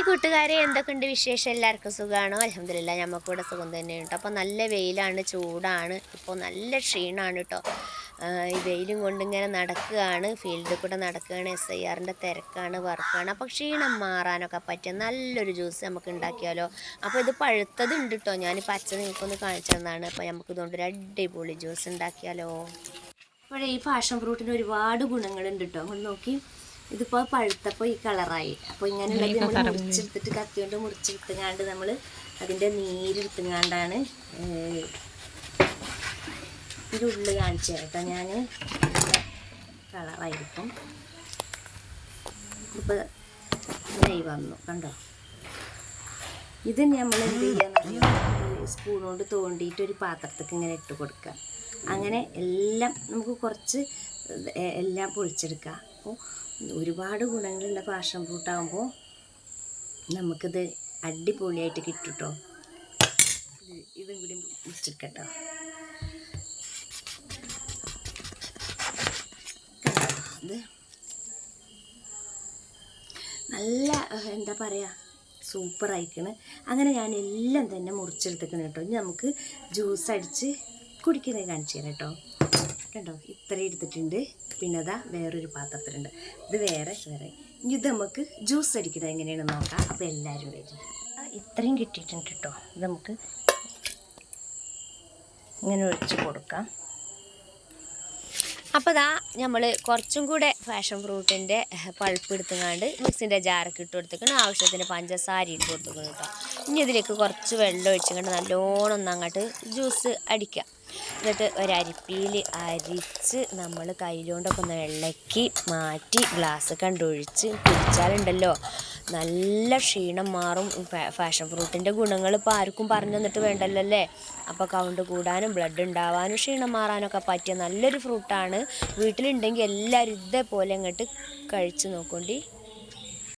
Hi കൂട്ടുകാരെ എന്തൊക്കെയുണ്ട് വിശേഷം? എല്ലാവർക്കും സുഖമാണോ അലഹമില്ല ഞമ്മക്കൂടെ സുഖം തന്നെയാണ് കേട്ടോ അപ്പോൾ നല്ല വെയിലാണ് ചൂടാണ്. ഇപ്പോൾ നല്ല ക്ഷീണമാണ് കേട്ടോ ഈ വെയിലും കൊണ്ട് ഇങ്ങനെ നടക്കുകയാണ്. ഫീൽഡിൽ കൂടെ നടക്കുകയാണ്. എസ് ഐ ആറിന്റെ തിരക്കാണ് വർക്കാണ്. അപ്പോൾ ക്ഷീണം മാറാനൊക്കെ പറ്റിയ നല്ലൊരു ജ്യൂസ് നമുക്ക് ഉണ്ടാക്കിയാലോ. അപ്പോൾ ഇത് പഴുത്തതുണ്ട് കേട്ടോ ഞാൻ പച്ച നിങ്ങൾക്കൊന്ന് കാണിച്ചു തന്നാണ്. അപ്പോൾ ഒരു അടിപൊളി ജ്യൂസ് ഉണ്ടാക്കിയാലോ. അപ്പോൾ ഈ പാഷൻ ഫ്രൂട്ടിന് ഒരുപാട് ഗുണങ്ങളുണ്ട് കേട്ടോ അങ്ങോട്ട് നോക്കി. ഇതിപ്പോൾ പഴുത്തപ്പോൾ ഈ കളറായി. അപ്പോൾ ഇങ്ങനെയുള്ളത് നമ്മൾ മുറിച്ചെടുത്തിട്ട് കത്തി കൊണ്ട് മുറിച്ചെടുത്തുങ്ങാണ്ട് നമ്മൾ അതിന്റെ നീരെടുത്തുങ്ങാണ്ടാണ് ഏഹ്, ഇതിന്റെ ഉള്ളിൽ കാണിച്ചു കേട്ടോ ഞാൻ കളറായിരിക്കും. ഇപ്പോൾ നെയ് വന്നു കണ്ടോ? ഇത് നമ്മൾ എന്ത് ചെയ്യാന്നറിയാം സ്പൂൺ കൊണ്ട് തോണ്ടിയിട്ട് ഒരു പാത്രത്തേക്ക് ഇങ്ങനെ ഇട്ട് കൊടുക്കുക അങ്ങനെ എല്ലാം നമുക്ക് കുറച്ച് എല്ലാം പൊളിച്ചെടുക്കുക അപ്പോൾ ഒരുപാട് ഗുണങ്ങളുള്ള പാഷൻ ഫ്രൂട്ടാകുമ്പോൾ നമുക്കിത് അടിപൊളിയായിട്ട് കിട്ടും കേട്ടോ ഇത് കൂടി മുറിച്ചെടുക്കട്ടോ. ഇത് നല്ല എന്താ പറയുക സൂപ്പർ ആയിക്കണ് അങ്ങനെ ഞാൻ എല്ലാം തന്നെ മുറിച്ചെടുത്തേക്കണം കേട്ടോ. ഇനി നമുക്ക് ജ്യൂസ് അടിച്ച് കുടിക്കുന്നത് കാണിച്ചു തരാം കേട്ടോ. കണ്ടോ ഇത്രയും എടുത്തിട്ടുണ്ട്. പിന്നെ അതാ വേറൊരു പാത്രത്തിലുണ്ട്. ഇത് വേറെ വേറെ. ഇനി ഇത് നമുക്ക് ജ്യൂസ് അടിക്കുന്നത് എങ്ങനെയാണെന്ന് നോക്കാം. അപ്പോൾ എല്ലാവരും വരും ഇത്രയും കിട്ടിയിട്ടുണ്ട് കേട്ടോ. ഇത് നമുക്ക് ഇങ്ങനെ ഒഴിച്ച് കൊടുക്കാം. അപ്പോൾ ദാ നമ്മൾ കുറച്ചും കൂടെ ഫാഷൻ ഫ്രൂട്ടിന്റെ പൾപ്പ് എടുത്തുങ്ങാണ്ട് മിക്സിന്റെ ജാറൊക്കെ ഇട്ട് കൊടുത്തേക്കണം ആവശ്യത്തിന് പഞ്ചസാര ഇട്ട് കൊടുത്തേക്കണം കേട്ടോ. ഇനി ഇതിലേക്ക് കുറച്ച് വെള്ളം ഒഴിച്ചുകൊണ്ട് നല്ലോണം ഒന്ന് അങ്ങോട്ട് ജ്യൂസ് അടിക്കുക എന്നിട്ട് ഒരരിപ്പിയിൽ അരിച്ച് നമ്മൾ കയ്യിലോണ്ടൊക്കെ ഒന്ന് ഇളക്കി മാറ്റി ഗ്ലാസ് കണ്ടൊഴിച്ച് കുടിച്ചാലുണ്ടല്ലോ. നല്ല ക്ഷീണം മാറും. ഫാഷൻ ഫ്രൂട്ടിന്റെ ഗുണങ്ങൾ ഇപ്പോൾ ആർക്കും പറഞ്ഞു തന്നിട്ട് വേണ്ടല്ലോ അല്ലേ അപ്പോൾ കൗണ്ട് കൂടാനും ബ്ലഡ് ഉണ്ടാവാനും ക്ഷീണം മാറാനൊക്കെ പറ്റിയ നല്ലൊരു ഫ്രൂട്ടാണ്. വീട്ടിലുണ്ടെങ്കിൽ എല്ലാവരും ഇതേപോലെ അങ്ങോട്ട് കഴിച്ച് നോക്കോണ്ടി.